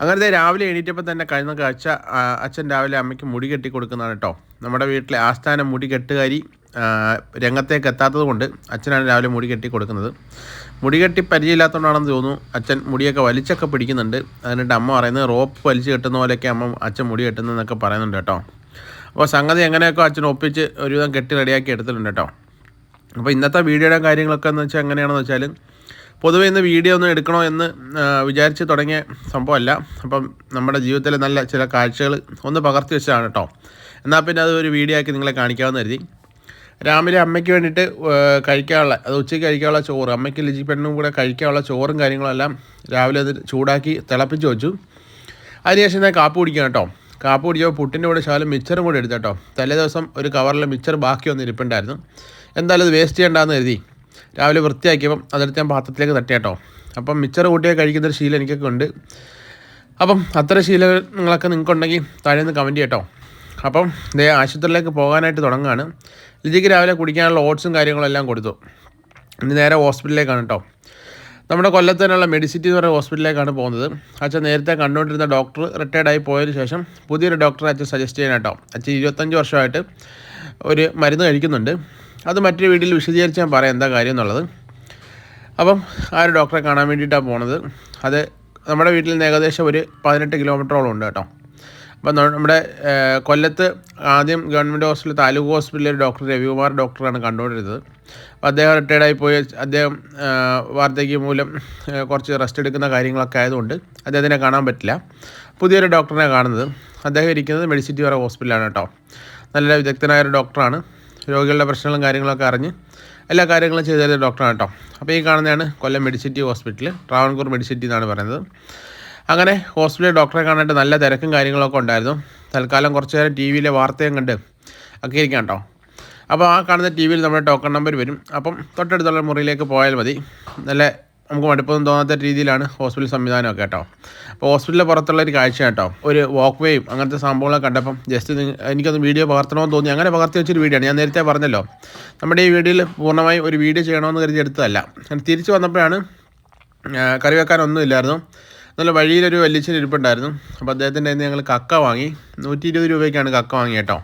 അങ്ങനത്തെ രാവിലെ എണീറ്റപ്പോൾ തന്നെ കഴിഞ്ഞ കാഴ്ച അച്ഛൻ രാവിലെ അമ്മയ്ക്ക് മുടി കെട്ടി കൊടുക്കുന്നതാണ് കേട്ടോ നമ്മുടെ വീട്ടിലെ ആസ്ഥാന മുടി കെട്ടുകാരി രംഗത്തേക്ക് എത്താത്തത് കൊണ്ട് അച്ഛനാണ് രാവിലെ മുടി കെട്ടി കൊടുക്കുന്നത്. മുടി കെട്ടി പരിചയമില്ലാത്തതുകൊണ്ടാണെന്ന് തോന്നുന്നു അച്ഛൻ മുടിയൊക്കെ വലിച്ചൊക്കെ പിടിക്കുന്നുണ്ട്. അതിനിട്ട് അമ്മ പറയുന്നത് റോപ്പ് വലിച്ചു കെട്ടുന്ന പോലെയൊക്കെ അമ്മ അച്ഛൻ മുടി കെട്ടുന്നതെന്നൊക്കെ പറയുന്നുണ്ട് കേട്ടോ അപ്പോൾ സംഗതി എങ്ങനെയൊക്കെ അച്ഛൻ ഒപ്പിച്ച് ഒരുവിധം കെട്ടി റെഡിയാക്കി എടുത്തിട്ടുണ്ട് കേട്ടോ അപ്പോൾ ഇന്നത്തെ വീഡിയോയുടെ കാര്യങ്ങളൊക്കെ എന്ന് വെച്ചാൽ എങ്ങനെയാണെന്ന് വെച്ചാൽ പൊതുവെ ഇന്ന് വീഡിയോ ഒന്നും എടുക്കണോ എന്ന് വിചാരിച്ച് തുടങ്ങിയ സംഭവമല്ല. അപ്പം നമ്മുടെ ജീവിതത്തിലെ നല്ല ചില കാഴ്ചകൾ ഒന്ന് പകർത്തി വെച്ചതാണ് കേട്ടോ എന്നാൽ പിന്നെ അത് ഒരു വീഡിയോ ആക്കി നിങ്ങളെ കാണിക്കാമെന്ന് കരുതി. രാവിലെ അമ്മയ്ക്ക് വേണ്ടിയിട്ട് കഴിക്കാനുള്ള അത് ഉച്ചയ്ക്ക് കഴിക്കാനുള്ള ചോറ് അമ്മയ്ക്ക് ലിജി പെണ്ണും കൂടെ കഴിക്കാനുള്ള ചോറും കാര്യങ്ങളും എല്ലാം രാവിലെ അത് ചൂടാക്കി തിളപ്പിച്ച് വെച്ചു. അതിനുശേഷം ഞാൻ കാപ്പ് കുടിക്കാം കേട്ടോ കാപ്പ് കുടിച്ചപ്പോൾ പുട്ടിന്റെ കൂടെ ശകലം മിച്ചറും കൂടെ എടുത്തു കേട്ടോ തലേ ദിവസം ഒരു കവറിൽ മിച്ചർ ബാക്കി വന്ന് ഇരിപ്പുണ്ടായിരുന്നു. എന്തായാലും അത് വേസ്റ്റ് ചെയ്യണ്ടെന്ന് കരുതി. രാവിലെ വൃത്തിയാക്കിയപ്പം അതെടുത്ത് ഞാൻ പാത്രത്തിലേക്ക് തട്ടി കേട്ടോ. അപ്പം മിച്ചർ കൂട്ടിയൊക്കെ കഴിക്കുന്നൊരു ശീലം എനിക്കൊക്കെ ഉണ്ട്. അപ്പം അത്തരം ശീലങ്ങളൊക്കെ നിങ്ങൾക്കുണ്ടെങ്കിൽ താഴെ നിന്ന് കമന്റ് ചെയ്യട്ടോ. അപ്പം ഇതേ ആശുപത്രിയിലേക്ക് പോകാനായിട്ട് തുടങ്ങുകയാണ്. ലിജിക്ക് രാവിലെ കുടിക്കാനുള്ള ഓട്സും കാര്യങ്ങളും എല്ലാം കൊടുത്തു. ഇനി നേരെ ഹോസ്പിറ്റലിലേക്കാണ് കേട്ടോ. നമ്മുടെ കൊല്ലത്ത് തന്നെയുള്ള മെഡിസിറ്റി എന്ന് പറയുന്ന ഹോസ്പിറ്റലിലേക്കാണ് പോകുന്നത്. അച്ഛൻ നേരത്തെ കണ്ടുകൊണ്ടിരുന്ന ഡോക്ടർ റിട്ടയർഡ് ആയി പോയതിന് ശേഷം പുതിയൊരു ഡോക്ടറെ അച്ഛൻ സജസ്റ്റ് ചെയ്യാൻ അച്ഛൻ ഇരുപത്തഞ്ച് വർഷമായിട്ട് ഒരു മരുന്ന് കഴിക്കുന്നുണ്ട്. അത് മറ്റൊരു വീട്ടിൽ വിശദീകരിച്ച് ഞാൻ പറയാം എന്താ കാര്യം എന്നുള്ളത്. അപ്പം ആ ഒരു ഡോക്ടറെ കാണാൻ വേണ്ടിയിട്ടാണ് പോണത്. അത് നമ്മുടെ വീട്ടിൽ നിന്ന് ഏകദേശം ഒരു പതിനെട്ട് കിലോമീറ്ററോളം ഉണ്ട് കേട്ടോ. അപ്പം നമ്മുടെ കൊല്ലത്ത് ആദ്യം ഗവൺമെന്റ് ഹോസ്പിറ്റൽ താലൂക്ക് ഹോസ്പിറ്റലിലെ ഒരു ഡോക്ടർ രവികുമാർ ഡോക്ടറാണ് കണ്ടുകൊണ്ടിരുന്നത്. അപ്പോൾ അദ്ദേഹം റിട്ടയർഡായി പോയി. അദ്ദേഹം വാർദ്ധക്യം മൂലം കുറച്ച് റെസ്റ്റ് എടുക്കുന്ന കാര്യങ്ങളൊക്കെ ആയതുകൊണ്ട് അദ്ദേഹത്തിനെ കാണാൻ പറ്റില്ല. പുതിയൊരു ഡോക്ടറിനെ കാണുന്നത്. അദ്ദേഹം ഇരിക്കുന്നത് മെഡിസിറ്റി വരെ ഹോസ്പിറ്റലാണ് കേട്ടോ. നല്ല വിദഗ്ധനായ ഒരു ഡോക്ടറാണ്. രോഗികളുടെ പ്രശ്നങ്ങളും കാര്യങ്ങളൊക്കെ അറിഞ്ഞ് എല്ലാ കാര്യങ്ങളും ചെയ്തു തരുന്ന ഡോക്ടറാണ് കേട്ടോ. അപ്പോൾ ഈ കാണുന്നതാണ് Kollam Medicity hospital Travancore Medicity എന്നാണ് പറയുന്നത്. അങ്ങനെ ഹോസ്പിറ്റലിൽ ഡോക്ടറെ കാണാനായിട്ട് നല്ല തിരക്കും കാര്യങ്ങളൊക്കെ ഉണ്ടായിരുന്നു. തൽക്കാലം കുറച്ച് നേരം ടി വിയിലെ വാർത്തയും കണ്ട് ഒക്കെ ഇരിക്കാം കേട്ടോ. അപ്പോൾ ആ കാണുന്ന ടി വിയിൽ നമ്മുടെ ടോക്കൺ നമ്പർ വരും. അപ്പം തൊട്ടടുത്തുള്ള മുറിയിലേക്ക് പോയാൽ മതി. നല്ല നമുക്ക് മടുപ്പൊന്നും തോന്നാത്ത രീതിയിലാണ് ഹോസ്പിറ്റൽ സംവിധാനമൊക്കെ കേട്ടോ. അപ്പോൾ ഹോസ്പിറ്റലിന്റെ പുറത്തുള്ള ഒരു കാഴ്ച കേട്ടോ. ഒരു വാക്ക് വേയും അങ്ങനത്തെ സംഭവങ്ങളൊക്കെ കണ്ടപ്പം ജസ്റ്റ് എനിക്കൊന്ന് വീഡിയോ പകർത്തണമെന്ന് തോന്നി. അങ്ങനെ പകർത്തി വെച്ചൊരു വീഡിയോ ആണ്. ഞാൻ നേരത്തെ പറഞ്ഞല്ലോ. നമ്മുടെ ഈ വീഡിയോയിൽ പൂർണമായും ഒരു വീഡിയോ ചെയ്യണമെന്ന് കരുതി എടുത്തതല്ല. തിരിച്ച് വന്നപ്പോഴാണ് കറി വെക്കാനൊന്നും ഇല്ലായിരുന്നു. നല്ല വഴിയിലൊരു വല്യച്ഛൻ ഇരിപ്പുണ്ടായിരുന്നു. അപ്പോൾ അദ്ദേഹത്തിന്റെ കയ്യിൽ ഞങ്ങൾ കക്ക വാങ്ങി. നൂറ്റി ഇരുപത് രൂപയ്ക്കാണ് കക്ക വാങ്ങി കേട്ടോ.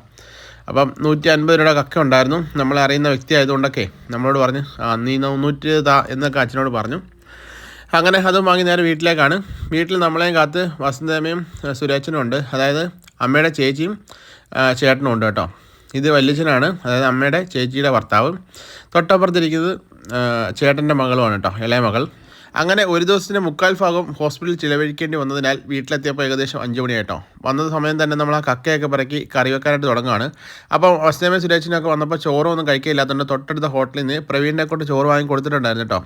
അപ്പം നൂറ്റി അൻപത് രൂപയുടെ കക്ക ഉണ്ടായിരുന്നു. നമ്മളെ അറിയുന്ന വ്യക്തി ആയതുകൊണ്ടൊക്കെ നമ്മളോട് പറഞ്ഞു ആ നീ നൂറ്റി താ എന്നൊക്കെ അച്ഛനോട് പറഞ്ഞു. അങ്ങനെ അതും വാങ്ങി നേരെ വീട്ടിലേക്കാണ്. വീട്ടിൽ നമ്മളെയും കാത്ത് വസന്തമ്മയും സുരേച്ചനും ഉണ്ട്. അതായത് അമ്മയുടെ ചേച്ചിയും ചേട്ടനും ഉണ്ട് കേട്ടോ. ഇത് വല്യച്ഛനാണ്. അതായത് അമ്മയുടെ ചേച്ചിയുടെ ഭർത്താവ്. തൊട്ടപ്പുറത്തിരിക്കുന്നത് ചേട്ടന്റെ മകളുമാണ് കേട്ടോ ഇളയ മകൾ. അങ്ങനെ ഒരു ദിവസത്തിന്റെ മുക്കാൽ ഭാഗം ഹോസ്പിറ്റലിൽ ചിലവഴിക്കേണ്ടി വന്നതിനാൽ വീട്ടിലെത്തിയപ്പോൾ ഏകദേശം അഞ്ച് മണിയായിട്ടോ. വന്നത് സമയം തന്നെ നമ്മൾ ആ കക്കയൊക്കെ പിറക്കി കറി വെക്കാനായിട്ട് തുടങ്ങുകയാണ് അപ്പോൾ അസ്നേമ സുരേഷിനൊക്കെ വന്നപ്പോൾ ചോറൊന്നും കഴിക്കില്ലാത്തതുകൊണ്ട് തൊട്ടടുത്ത ഹോട്ടലിൽ നിന്ന് പ്രവീണിനെ കൊണ്ട് ചോറ് വാങ്ങി കൊടുത്തിട്ടുണ്ടായിരുന്നു കേട്ടോ.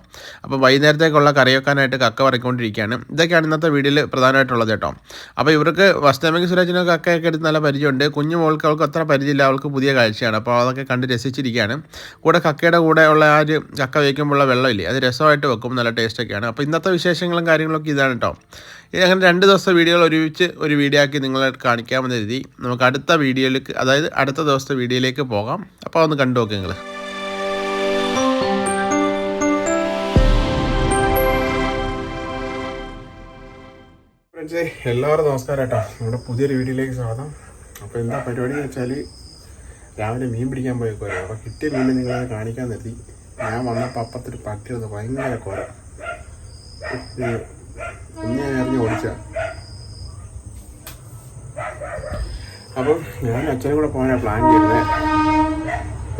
അപ്പോൾ വൈകുന്നേരത്തേക്കുള്ള കറി വെക്കാനായിട്ട് കക്ക പറക്കൊണ്ടിരിക്കുകയാണ് ഇതൊക്കെയാണ് ഇന്നത്തെ വീഡിയോയിൽ പ്രധാനമായിട്ടുള്ളത് കേട്ടോ. അപ്പോൾ ഇവർക്ക് വസ്തേമയ്ക്ക് സുരേഷിനൊക്കെ കക്കയൊക്കെ എടുത്ത് നല്ല പരിചയമുണ്ട്. കുഞ്ഞു മോൾക്ക് അവൾക്ക് അത്ര പരിചയമില്ല. അവൾക്ക് പുതിയ കാഴ്ചയാണ്. അപ്പോൾ അതൊക്കെ കണ്ട് രസിച്ചിരിക്കുകയാണ്. കൂടെ കക്കയുടെ കൂടെ ഉള്ള ആ ഒരു കക്ക വയ്ക്കുമ്പോഴുള്ള വെള്ളമില്ലേ? അത് രസമായിട്ട് വെക്കും. നല്ല ടേസ്റ്റൊക്കെയാണ് അപ്പോൾ ഇന്നത്തെ വിശേഷങ്ങളും കാര്യങ്ങളൊക്കെ ഇതാണ് കേട്ടോ ഇനി അങ്ങനെ രണ്ട് ദിവസത്തെ വീഡിയോകൾ ഒരുമിച്ച് ഒരു വീഡിയോ ആക്കി നിങ്ങളെ കാണിക്കാമെന്ന് കരുതി. നമുക്ക് അടുത്ത വീഡിയോയിലേക്ക് അതായത് അടുത്ത ദിവസത്തെ വീഡിയോയിലേക്ക് പോകാം. അപ്പോൾ ഒന്ന് കണ്ടു നോക്ക് നിങ്ങൾ എല്ലാവരും നമസ്കാരം കേട്ടോ നമ്മുടെ പുതിയൊരു വീഡിയോയിലേക്ക് സ്വാഗതം. അപ്പോൾ എന്താ പരിപാടി എന്ന് വെച്ചാൽ രാവിലെ മീൻ പിടിക്കാൻ പോയി കുറേ അപ്പോൾ കിട്ടിയ മീൻ നിങ്ങളെ കാണിക്കാൻ നിർത്തി ഞാൻ വന്നപ്പോൾ അപ്പത്തൊരു പട്ടി വന്ന് ഭയങ്കര കുര കുഞ്ഞെ എറിഞ്ഞ് ഓടിച്ച. അപ്പം ഞാൻ അച്ഛനും കൂടെ പോകാനാണ് പ്ലാൻ ചെയ്തത്.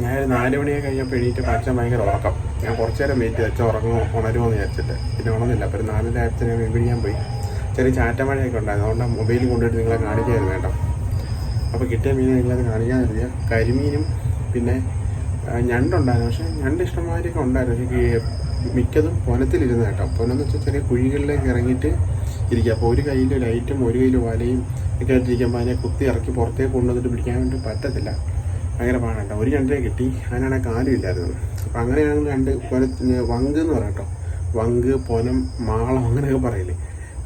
ഞാൻ ഒരു നാല് മണിയൊക്കെ കഴിഞ്ഞപ്പോൾ എണീറ്റ് അച്ഛൻ ഭയങ്കര ഉറക്കം. ഞാൻ കുറച്ച് നേരം വെയിറ്റ് ചെയ്ത് അച്ഛൻ ഉറങ്ങുമോ ഉണരുമോ എന്ന് വിചാരിച്ചിട്ട്. പിന്നെ ഉണർന്നില്ല. അപ്പോൾ ഒരു നാലര അച്ഛനെ ഞാൻ മീൻ പിടിക്കാൻ പോയി. ചെറിയ ചാറ്റമഴയൊക്കെ ഉണ്ടായിരുന്നു. അതുകൊണ്ട് മൊബൈൽ കൊണ്ടുപോയിട്ട് നിങ്ങളെ കാണിക്കായിരുന്നു കേട്ടോ. അപ്പോൾ കിട്ടിയ മീൻ നിങ്ങളത് കാണിക്കാൻ കരുതിയ കരിമീനും പിന്നെ ഞണ്ടുണ്ടായിരുന്നു. പക്ഷേ ഞണ്ട് ഇഷ്ടംമാതിരിയൊക്കെ ഉണ്ടായിരുന്നു. പക്ഷേ മിക്കതും പൊനത്തിലിരുന്ന് കേട്ടോ. പൊനെന്ന് വെച്ചാൽ ചെറിയ കുഴികളിലേക്ക് ഇറങ്ങിയിട്ട് ഇരിക്കുക. അപ്പോൾ ഒരു കയ്യിൽ ലൈറ്റും ഒരു കയ്യിൽ വലയും ഒക്കെ ആയിട്ടിരിക്കുമ്പോൾ അതിനെ കുത്തി ഇറക്കി പുറത്തേക്ക് കൊണ്ടുവന്നിട്ട് പിടിക്കാൻ വേണ്ടി പറ്റത്തില്ല. ഭയങ്കര പാടാട്ടോ ഒരു രണ്ടേ കിട്ടി. അതിനാണെങ്കിൽ കാലും ഇല്ലായിരുന്നു. അപ്പോൾ അങ്ങനെയാണ് രണ്ട് പുനത്തിന് വങ്ക് എന്ന് പറയാം കേട്ടോ. വങ്ക് പൊനം മാളം അങ്ങനെയൊക്കെ പറയില്ലേ.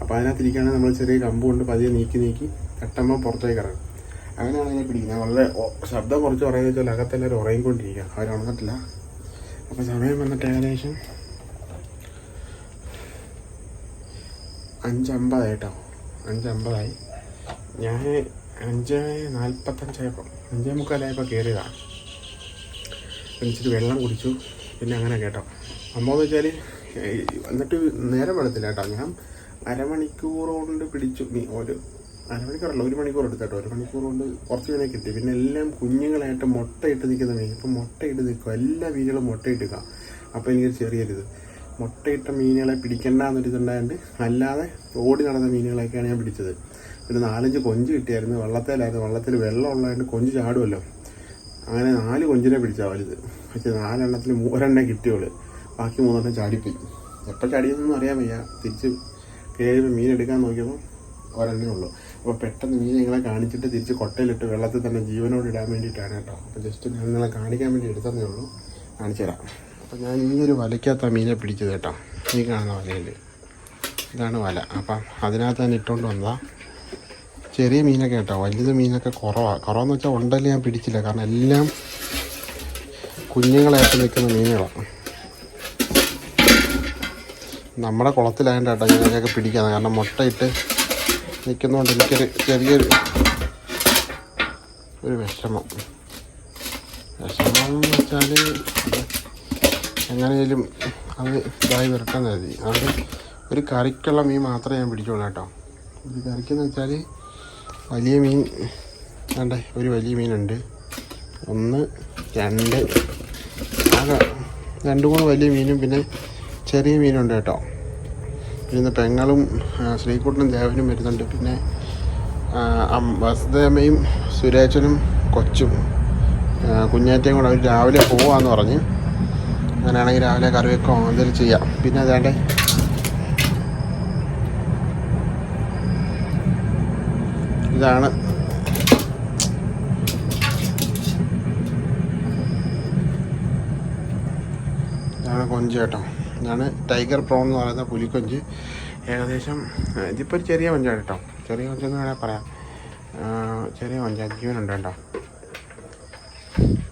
അപ്പോൾ അതിനകത്തിരിക്കുകയാണെങ്കിൽ നമ്മൾ ചെറിയ കമ്പ് കൊണ്ട് പതിയെ നീക്കി നീക്കി തട്ടമ്മ പുറത്തേക്ക് ഇറങ്ങും. അങ്ങനെയാണ് അതിനെ പിടിക്കുന്നത്. വളരെ ശബ്ദം കുറച്ച് പറയുന്നത് വെച്ചാൽ അകത്തെല്ലാവരും ഉറങ്ങിക്കൊണ്ടിരിക്കുക. അവർ ഉണർന്നിട്ടില്ല അപ്പോൾ സമയം വന്നിട്ട് ഏകദേശം അഞ്ചമ്പതായിട്ടോ അഞ്ചമ്പതായി. ഞാൻ അഞ്ച് നാൽപ്പത്തഞ്ചായപ്പോൾ അഞ്ചേ മുക്കാലായപ്പോൾ കയറിയതാണ് ഇച്ചിരി വെള്ളം കുടിച്ചു. പിന്നെ അങ്ങനെ കേട്ടോ. സംഭവം വെച്ചാൽ എന്നിട്ട് നേരം വെള്ളത്തില്ല കേട്ടോ. ഞാൻ അരമണിക്കൂർ പിടിച്ചു. മീ ഒരു അരമണിക്കൂറല്ല ഒരു മണിക്കൂർ എടുത്തു കേട്ടോ. ഒരു മണിക്കൂർ കൊണ്ട് കുറച്ച് മീനെ കിട്ടി. പിന്നെ എല്ലാം കുഞ്ഞുങ്ങളായിട്ട് മുട്ടയിട്ട് നിൽക്കുന്ന മീൻ. ഇപ്പം മുട്ടയിട്ട് നിൽക്കുക എല്ലാ മീനുകളും മുട്ടയിട്ട് നിൽക്കാം. അപ്പോൾ എനിക്കൊരു ചെറിയൊരിത്. മുട്ടയിട്ട മീനുകളെ പിടിക്കണ്ട എന്നൊരിതുണ്ടായതുകൊണ്ട് അല്ലാതെ ഓടി നടന്ന മീനുകളൊക്കെയാണ് ഞാൻ പിടിച്ചത്. പിന്നെ നാലഞ്ച് കൊഞ്ച് കിട്ടിയായിരുന്നു. വെള്ളത്തിലായിരുന്നു. വെള്ളത്തിൽ വെള്ളം ഉള്ളതുകൊണ്ട് കൊഞ്ച് ചാടുമല്ലോ അങ്ങനെ നാല് കൊഞ്ചിനെ പിടിച്ചാൽ വലുത്. പക്ഷേ നാലെണ്ണത്തിൽ ഒരെണ്ണേ കിട്ടിയുള്ളൂ. ബാക്കി മൂന്നെണ്ണം ചാടിപ്പോയി. എപ്പോൾ ചാടിയെന്നൊന്നും അറിയാൻ വയ്യ. തിരിച്ച് കയറി മീൻ എടുക്കാൻ നോക്കിയപ്പോൾ ഒരെണ്ണേ ഉള്ളൂ. അപ്പോൾ പെട്ടെന്ന് മീൻ നിങ്ങളെ കാണിച്ചിട്ട് തിരിച്ച് കൊട്ടയിലിട്ട് വെള്ളത്തിൽ തന്നെ ജീവനോട് ഇടാൻ വേണ്ടിയിട്ടാണ് കേട്ടോ. അപ്പോൾ ജസ്റ്റ് ഞാൻ നിങ്ങളെ കാണിക്കാൻ വേണ്ടി എടുത്തതേ ഉള്ളൂ. കാണിച്ചു തരാം അപ്പോൾ ഞാൻ ഈ ഒരു വലയ്ക്കകത്ത മീനെ പിടിച്ചത് കേട്ടോ. ഈ കാണുന്ന വലയിൽ ഇതാണ് വല. അപ്പം അതിനകത്ത് തന്നെ ഇട്ടുകൊണ്ട് വന്നതാ. ചെറിയ മീനൊക്കെ കേട്ടോ. വലുത് മീനൊക്കെ കുറവാണ് കുറവെന്ന് വെച്ചാൽ ഉണ്ടല്ലേ ഞാൻ പിടിച്ചില്ല. കാരണം എല്ലാം കുഞ്ഞുങ്ങളായിട്ട് നിൽക്കുന്ന മീനുകളാണ് നമ്മുടെ കുളത്തിലായതുകൊണ്ട് കേട്ടോ ഞാനൊക്കെ പിടിക്കാൻ കാരണം മുട്ടയിട്ട് നിൽക്കുന്നതുകൊണ്ട് എനിക്കൊരു ചെറിയൊരു ഒരു വിഷമം. വിഷമം എന്ന് വെച്ചാൽ എങ്ങനെയും അത് ഇതായി വരട്ടെന്ന് കരുതി അത് ഒരു കറിക്കുള്ള മീൻ മാത്രമേ ഞാൻ പിടിച്ചോളൂ കേട്ടോ. ഒരു കറിക്കെന്ന് വെച്ചാൽ വലിയ മീൻ വേണ്ടേ? ഒരു വലിയ മീനുണ്ട്. ഒന്ന് രണ്ട് ആകെ രണ്ട് മൂന്ന് വലിയ മീനും പിന്നെ ചെറിയ മീനുണ്ട് കേട്ടോ. പിന്നെ പെങ്ങളും ശ്രീകുട്ടനും ദേവനും വരുന്നുണ്ട്. പിന്നെ വസുദേമയും സുരേച്ചനും കൊച്ചും കുഞ്ഞാറ്റയും കൂടെ അവർ രാവിലെ പോവാന്ന് പറഞ്ഞ് അങ്ങനെയാണെങ്കിൽ രാവിലെ കറി വെക്കോ എന്തെങ്കിലും ചെയ്യാം. പിന്നെ അതേണ്ടേ? ഇതാണ്. ഇതാണ് കൊഞ്ച് കേട്ടോ. ഇതാണ് ടൈഗർ പ്രോൺ എന്ന് പറയുന്ന പുലിക്കൊഞ്ച്. ഏകദേശം ഇതിപ്പോൾ ഒരു ചെറിയ കൊഞ്ചാണ് കേട്ടോ. ചെറിയ കൊഞ്ചെന്ന് വേണേൽ പറയാം. ചെറിയ കൊഞ്ച്. അജീവനുണ്ട് കേട്ടോ.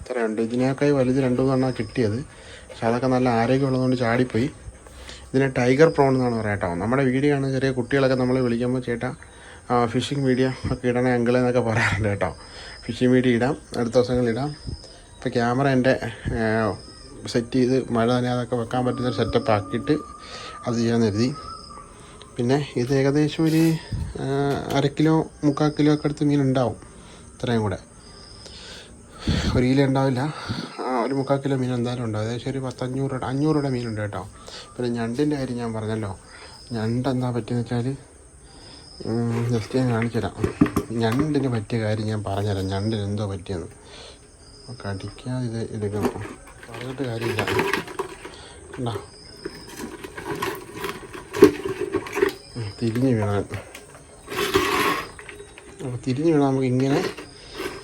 ഇത്രയുണ്ട്. ഇതിനേക്കായി വലുത് രണ്ടു മൂന്നെണ്ണം കിട്ടിയത്. പക്ഷെ അതൊക്കെ നല്ല ആരോഗ്യമുള്ളതുകൊണ്ട് ചാടിപ്പോയി. ഇതിനെ ടൈഗർ പ്രോൺ എന്നാണ് പറയാം കേട്ടോ നമ്മുടെ വീഡിയോ ആണ് ചെറിയ കുട്ടികളൊക്കെ നമ്മൾ വിളിക്കുമ്പോൾ ചേട്ടാ ഫിഷിംഗ് മീഡിയ ഒക്കെ ഇടണേ അങ്കിളെ എന്നൊക്കെ പറയാറുണ്ട് കേട്ടോ. ഫിഷിംഗ് മീഡിയ ഇടാം അടുത്ത ദിവസങ്ങളിൽ ഇടാം. ഇപ്പോൾ ക്യാമറ എന്റെ സെറ്റ് ചെയ്ത് മഴ നനയാതൊക്കെ വെക്കാൻ പറ്റുന്ന സെറ്റപ്പ് ആക്കിയിട്ട് അത് ചെയ്യാൻ കരുതി. പിന്നെ ഇത് ഏകദേശം ഒരു അര കിലോ മുക്കാൽ കിലോ ഒക്കെ അടുത്ത് മീൻ ഉണ്ടാവും ഇത്രയും കൂടെ. ഒരു കിലോ ഉണ്ടാവില്ല. ഒരു മുക്കാൽ കിലോ മീൻ എന്തായാലും ഉണ്ട്. ഏകദേശം ഒരു പത്തഞ്ഞൂറ് അഞ്ഞൂറ് രൂപയുടെ മീനുണ്ട് കേട്ടോ. പിന്നെ ഞണ്ടിന്റെ കാര്യം ഞാൻ പറഞ്ഞല്ലോ. ഞണ്ട് എന്താ പറ്റിയെന്ന് വെച്ചാൽ ജസ്റ്റ് ഞാൻ കാണിച്ചുതരാം ഞണ്ടിന് പറ്റിയ കാര്യം ഞാൻ പറഞ്ഞുതരാം. ഞണ്ടിന് എന്തോ പറ്റിയെന്ന്. കടിക്കാതെ ഇത് എടുക്കണം പറഞ്ഞിട്ട് കാര്യമില്ല. കണ്ടോ? തിരിഞ്ഞ് വീണാൻ. അപ്പോൾ തിരിഞ്ഞ് വീണാൽ നമുക്ക് ഇങ്ങനെ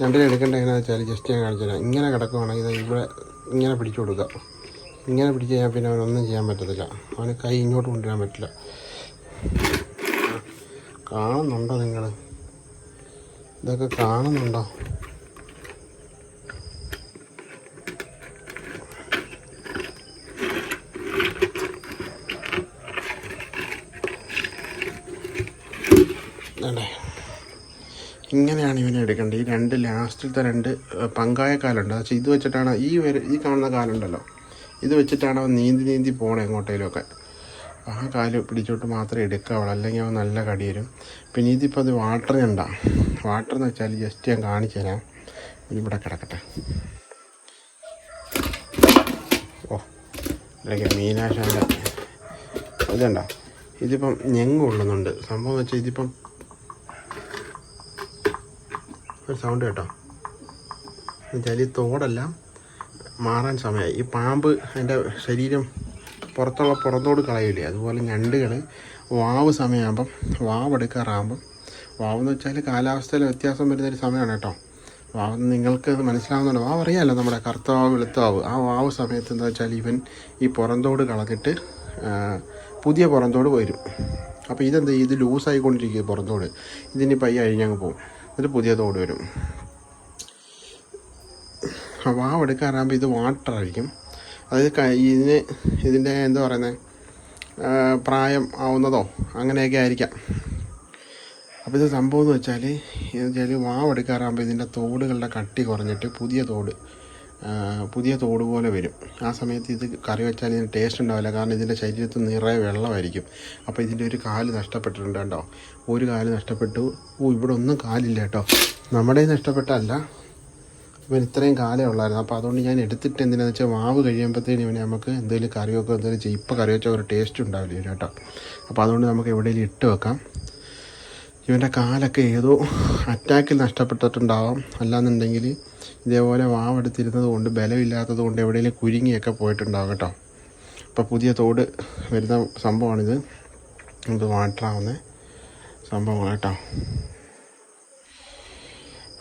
രണ്ടിനെ എടുക്കേണ്ട എങ്ങനെയാണെന്ന് വെച്ചാൽ ജസ്റ്റ് ഞാൻ കാണിച്ചു തരാം. ഇങ്ങനെ കിടക്കുവാണെങ്കിൽ ഇവിടെ ഇങ്ങനെ പിടിച്ചു കൊടുക്കുക ഇങ്ങനെ പിടിച്ച് കഴിഞ്ഞാൽ പിന്നെ അവനൊന്നും ചെയ്യാൻ പറ്റത്തില്ല. അവന് കൈ ഇങ്ങോട്ട് കൊണ്ടുവരാൻ പറ്റില്ല. കാണുന്നുണ്ടോ നിങ്ങൾ? ഇതൊക്കെ കാണുന്നുണ്ടോ അല്ലേ ഇങ്ങനെയാണ് ഇവനെ എടുക്കേണ്ടത്. ഈ രണ്ട് ലാസ്റ്റിലത്തെ രണ്ട് പങ്കായ കാലുണ്ട്. പക്ഷേ ഇത് വെച്ചിട്ടാണ് ഈ ഈ കാണുന്ന കാലുണ്ടല്ലോ. ഇത് വെച്ചിട്ടാണ് അവൻ നീന്തി നീന്തി പോകണം എങ്ങോട്ടേലുമൊക്കെ ആ കാൽ പിടിച്ചോട്ട് മാത്രമേ എടുക്കാവുള്ളൂ. അല്ലെങ്കിൽ അവൻ നല്ല കടി വരും. പിന്നെ ഇതിപ്പോൾ അത് വാട്ടർ ഞണ്ട. വാട്ടർ എന്ന് വെച്ചാൽ ജസ്റ്റ് ഞാൻ കാണിച്ചു തരാം. ഇവിടെ കിടക്കട്ടെ. ഓ അല്ലെങ്കിൽ മീനാശാന്റെ ഇതുണ്ടോ? ഇതിപ്പം ഞെങ്ങ് കൊള്ളുന്നുണ്ട് സംഭവം വെച്ചാൽ ഇതിപ്പം ഒരു സൗണ്ട് കേട്ടോ. എന്നുവെച്ചാൽ ഈ തോടെല്ലാം മാറാൻ സമയമായി ഈ പാമ്പ് അതിന്റെ ശരീരം പുറത്തുള്ള പുറത്തോട് കളയില്ലേ അതുപോലെ ഞണ്ടുകൾ വാവ് സമയമാകുമ്പം വാവ് എടുക്കാറാകുമ്പം വാവ് എന്ന് വെച്ചാൽ കാലാവസ്ഥയിൽ വ്യത്യാസം വരുന്നൊരു സമയമാണ് കേട്ടോ. വാവ് നിങ്ങൾക്ക് മനസ്സിലാവുന്നുണ്ട്. വാവ് അറിയാമല്ലോ നമ്മുടെ കറുത്താവ് വെളുത്താവ്. ആ വാവ് സമയത്ത് എന്താ വെച്ചാൽ ഇവൻ ഈ പുറന്തോട് കളഞ്ഞിട്ട് പുതിയ പുറന്തോട് വരും. അപ്പോൾ ഇതെന്താ? ഇത് ലൂസായിക്കൊണ്ടിരിക്കുക പുറന്തോട്. ഇതിന് പയ്യെ അഴിഞ്ഞങ്ങ് പോകും എന്നിട്ട് പുതിയ തോട് വരും. ആ വാവ് എടുക്കാറാകുമ്പോൾ ഇത് വാട്ടർ ആയിരിക്കും. അതായത് ഇതിന് ഇതിന്റെ എന്താ പറയുന്നത് പ്രായം ആവുന്നതോ അങ്ങനെയൊക്കെ ആയിരിക്കാം. അപ്പോൾ ഇത് സംഭവം എന്ന് വെച്ചാൽ എന്ന് വെച്ചാൽ വാവെടുക്കാറാകുമ്പോൾ ഇതിന്റെ തോടുകളുടെ കട്ടി കുറഞ്ഞിട്ട് പുതിയ തോട് ആ, പുതിയ തോട് പോലെ വരും. ആ സമയത്ത് ഇത് കറി വെച്ചാൽ ഇതിന് ടേസ്റ്റ് ഉണ്ടാവില്ല. കാരണം ഇതിന്റെ ശരീരത്തിൽ നിറയെ വെള്ളമായിരിക്കും. അപ്പോൾ ഇതിന്റെ ഒരു കാൽ നഷ്ടപ്പെട്ടിട്ടുണ്ട് കേട്ടോ ഒരു കാൽ നഷ്ടപ്പെട്ടു. ഓ ഇവിടെ ഒന്നും കാലില്ല കേട്ടോ. നമ്മുടെ നഷ്ടപ്പെട്ടല്ല ഇവൻ ഇത്രയും കാലേ ഉള്ളായിരുന്നു. അപ്പോൾ അതുകൊണ്ട് ഞാൻ എടുത്തിട്ട് എന്തിനാന്ന് വെച്ചാൽ മാവ് കഴിയുമ്പോഴത്തേനും ഇവനെ നമുക്ക് എന്തെങ്കിലും കറി വെക്കുക എന്തെങ്കിലും ചെയ്യും. ഇപ്പോൾ കറി വെച്ചാൽ ഒരു ടേസ്റ്റ് ഉണ്ടാവില്ല കേട്ടോ. അപ്പോൾ അതുകൊണ്ട് നമുക്ക് എവിടെയെങ്കിലും ഇട്ട് വെക്കാം. ഇവന്റെ കാലൊക്കെ ഏതോ അറ്റാക്കിൽ നഷ്ടപ്പെട്ടിട്ടുണ്ടാവാം. അല്ലാന്നുണ്ടെങ്കിൽ ഇതേപോലെ വാവെടുത്തിരുന്നത് കൊണ്ട് ബലമില്ലാത്തത് കൊണ്ട് എവിടെയെങ്കിലും കുരുങ്ങിയൊക്കെ പോയിട്ടുണ്ടാവും കേട്ടോ. അപ്പോൾ പുതിയ തോട് വരുന്ന സംഭവമാണിത്. ഇത് വാട്ടറാവുന്ന സംഭവമാണ് കേട്ടോ.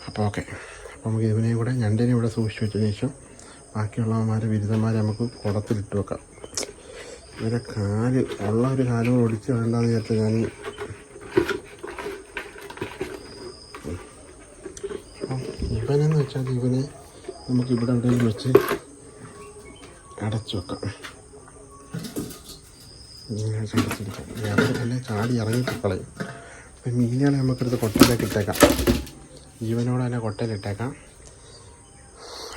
അപ്പോൾ ഓക്കെ അപ്പോൾ നമുക്ക് ഇവനെയും കൂടെ ഞണ്ടിനെ ഇവിടെ സൂക്ഷിച്ച് വെച്ചതിന് ശേഷം ബാക്കിയുള്ളവന്മാരെ ബിരുദന്മാരെ നമുക്ക് കുടത്തിലിട്ട് വെക്കാം. ഇവരെ കാൽ ഉള്ള ഒരു കാലും ഒടിച്ച് വേണ്ടെന്ന് വിചാരിച്ചാൽ ഞാൻ അപ്പം ഇവനെന്ന് വെച്ചാൽ ഇവനെ നമുക്ക് ഇവിടെ എവിടെയെങ്കിലും വെച്ച് അടച്ചു വെക്കാം. ഇങ്ങനെ വെച്ച് അടച്ചിരിക്കാം വേറെ തന്നെ ചാടി ഇറങ്ങി കളയും. അപ്പം മീനുകളെ നമുക്കെടുത്ത് കൊട്ടയിലേക്ക് ഇട്ടേക്കാം. ജീവനോടെ തന്നെ കൊട്ടയിലിട്ടേക്കാം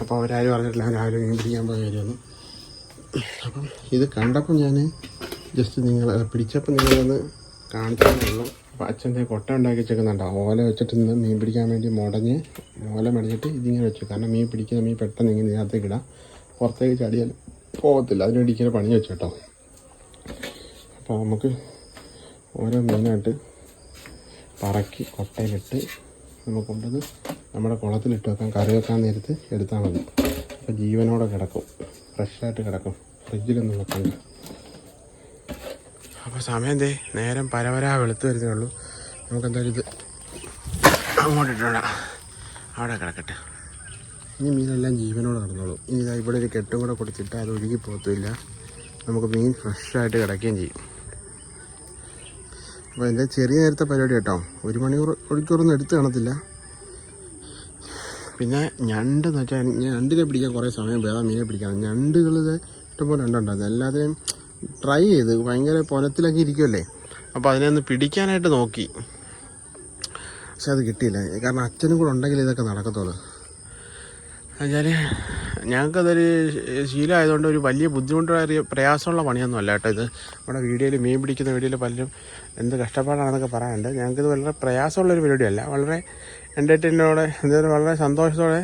അപ്പോൾ അവരാരും അറിഞ്ഞിട്ടില്ല രാവിലെ മീൻ പിടിക്കാൻ പോയ കാര്യമൊന്നും. അപ്പം ഇത് കണ്ടപ്പോൾ ഞാൻ ജസ്റ്റ് നിങ്ങൾ പിടിച്ചപ്പോൾ നിങ്ങളൊന്ന് കാണിച്ചതേ ഉള്ളൂ. അച്ഛന്റെ കൊട്ട ഉണ്ടാക്കി വെച്ചേക്കുന്നുണ്ടോ. ഓല വെച്ചിട്ട് നിന്ന് മീൻ പിടിക്കാൻ വേണ്ടി മുടഞ്ഞ് ഓല മടിഞ്ഞിട്ട് ഇതിങ്ങനെ വെച്ചു. കാരണം മീൻ പിടിക്കുന്ന മീൻ പെട്ടെന്ന് ഇങ്ങനെ ഇതിനകത്തേക്ക് ഇടാം. പുറത്തേക്ക് ചാടിയാൽ പോകത്തില്ല. അതിനുവേണ്ടി ഇങ്ങനെ പണി വെച്ചു കേട്ടോ. അപ്പോൾ നമുക്ക് ഓരോ മീനായിട്ട് പറക്കി കൊട്ടയിലിട്ട് നമുക്ക് കൊണ്ടത് നമ്മുടെ കുളത്തിലിട്ട് വെക്കാം. കറി വെക്കാൻ നേരത്ത് എടുത്താൽ മതി. അപ്പോൾ ജീവനോടെ കിടക്കും. ഫ്രഷായിട്ട് കിടക്കും. ഫ്രിഡ്ജിലൊന്നും വെക്കണ്ട. അപ്പോൾ സമയം എന്തേ? നേരം പരവരാ വെളുത്ത് വരുന്നേ ഉള്ളൂ. നമുക്ക് എന്തായാലും ഇത് അങ്ങോട്ട് അവിടെ കിടക്കട്ടെ. ഇനി മീനെല്ലാം ജീവനോട് നടന്നോളൂ. ഇനി ഇതാ ഇവിടെ ഒരു കെട്ടും കൂടെ കൊടുത്തിട്ട് അത് ഒഴുകി പോകത്തില്ല നമുക്ക് മീൻ ഫ്രഷായിട്ട് കിടക്കുകയും ചെയ്യും. അപ്പോൾ എന്റെ ചെറിയ നേരത്തെ പരിപാടി കേട്ടോ. ഒരു മണിക്കൂർ മണിക്കൂറൊന്നും എടുത്ത് കാണത്തില്ല. പിന്നെ ഞണ്ട് എന്ന് വെച്ചാൽ ഞണ്ടിനെ പിടിക്കാൻ കുറേ സമയം വേറെ മീനെ പിടിക്കാൻ. ഞണ്ടുകൾ ഇഷ്ടംപോലെ ഉണ്ടുണ്ടായിരുന്നു എല്ലാത്തിനെയും ട്രൈ ചെയ്ത്. ഭയങ്കര പൊനത്തിലൊക്കെ ഇരിക്കുമല്ലേ അപ്പോൾ അതിനെ ഒന്ന് പിടിക്കാനായിട്ട് നോക്കി. പക്ഷെ അത് കിട്ടിയില്ല. കാരണം അച്ഛനും കൂടെ ഉണ്ടെങ്കിൽ ഇതൊക്കെ നടക്കത്തുള്ളൂ. എന്നുവെച്ചാൽ ഞങ്ങൾക്കതൊരു ശീലമായതുകൊണ്ട് ഒരു വലിയ ബുദ്ധിമുട്ടേറിയ പ്രയാസമുള്ള പണിയൊന്നും അല്ല കേട്ടോ ഇത്. നമ്മുടെ വീഡിയോയിൽ മീൻ പിടിക്കുന്ന വീഡിയോയിൽ പലരും എന്ത് കഷ്ടപ്പാടാണെന്നൊക്കെ പറയാനുണ്ട്. ഞങ്ങൾക്കിത് വളരെ പ്രയാസമുള്ളൊരു പരിപാടിയല്ല. വളരെ എന്റർടൈനോടെ എന്തായാലും വളരെ സന്തോഷത്തോടെ